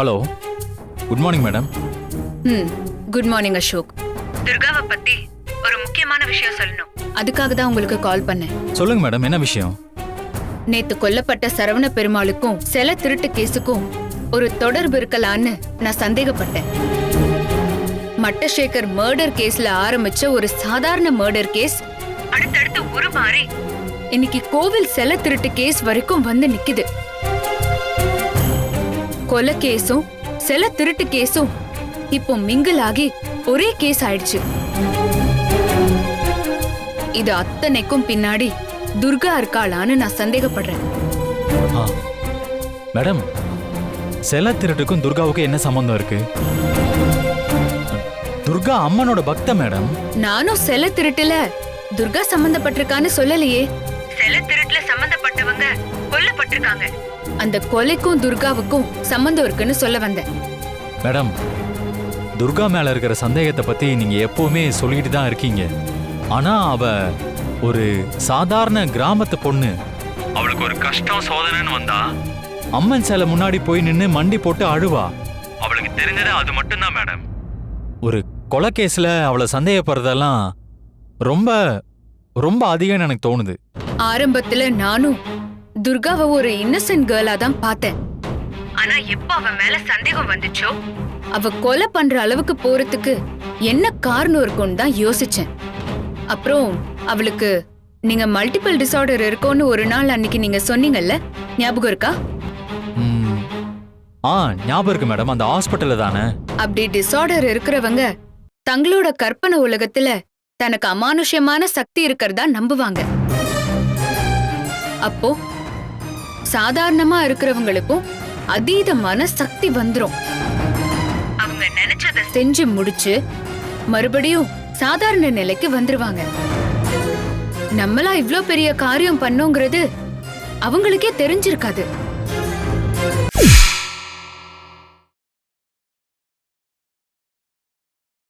Hello good morning madam hmm good morning Ashok துர்காவை பத்தி ஒரு முக்கியமான விஷயம் சொல்லணும். அதுக்காக தான் உங்களுக்கு கால் பண்ணேன். சொல்லுங்க மேடம் என்ன விஷயம்? நேத்து கொல்லப்பட்ட சரவண பெருமாளுக்கும் செல திருட்டு கேஸுக்கும் ஒரு தொடர்பு இருக்கலான்னு நான் சந்தேகப்பட்டேன். மட்டசேகர் மர்டர் கேஸ்ல ஆரம்பிச்ச ஒரு சாதாரண மர்டர் கேஸ் அடுத்தடுத்து உருமாறி இன்னைக்கு கோவில் செல திருட்டு கேஸ் வரைக்கும் வந்து நிக்குது. கொலை கேஸும் செல திருட்டு கேஸும் இப்போ மிங்கிள் ஆகி ஒரே கேஸ் ஆயிடுச்சு. இது அத்தனைக்கும் பின்னாடி துர்கா இருக்காளான்னு நான் சந்தேகப்படுறேன். மேடம் செல திருட்டுக்கும் துர்காவுக்கும் என்ன சம்பந்தம் இருக்கு? துர்கா அம்மனோட பக்த மேடம். நானும் செல திருட்டுல துர்கா சம்பந்தப்பட்டிருக்கான்னு சொல்லலையே. செல சம்பந்தப்பட்டவங்க கொல்லப்பட்டிருக்காங்க அந்த கொலைக்கும் துர்காவுக்கும் சம்பந்தம் இருக்குன்னு சொல்ல வந்தேன். மேடம் துர்கா மேல இருக்கிற சந்தேகத்தை பத்தி நீங்க எப்பவுமே சொல்லிட்டு தான் இருக்கீங்க. ஆனா அவ ஒரு சாதாரண கிராமத்து பொண்ணு. அவளுக்கு ஒரு கஷ்டம் சோதனைன்னு வந்தா அம்மன் சிலை முன்னாடி போய் நின்னு மண்டி போட்டு அழுவா. அவளுக்கு தெரிஞ்சது அது மட்டும்தான் மேடம். ஒரு கொலை கேஸ்ல அவளை சந்தேகப்படுறதெல்லாம் ரொம்ப ரொம்ப அதிகம்னு எனக்கு தோணுது. ஆரம்பத்துல நானும் துர்காவை ஒரு இன்னசென்ட் கேர்லா தான் பார்த்தேன். ஆனா எப்ப அவ மேல சந்தேகம் வந்துச்சோ? அவ கொலை பண்ற அளவுக்கு போறதுக்கு என்ன காரணம் இருக்கும்னு தான் யோசிச்சேன். அப்புறம் அவளுக்கு நீங்க மல்டிபிள் டிசார்டர் இருக்கோன்னு ஒரு நாள் அன்னைக்கு நீங்க சொன்னீங்கல்ல ஞாபகம் இருக்கா? ம். ஆ ஞாபகம் இருக்கு மேடம். அந்த ஹாஸ்பிட்டல்ல தானே. அப்படி டிசார்டர் இருக்கிறவங்க தங்களோட கற்பனை உலகத்துல தனக்கு அமானுஷ்யமான சக்தி இருக்கிறதா நம்புவாங்க. அப்போ சாதாரணமா இருக்கிறவங்களுக்கும் அதீதமான சக்தி வந்துரும். அவங்க நினைச்சத செஞ்சு முடிச்சு மறுபடியும் சாதாரண நிலைக்கு வந்துருவாங்க. நம்மளா இவ்ளோ பெரிய காரியம் பண்ணோங்கிறது அவங்களுக்கே தெரிஞ்சிருக்காது.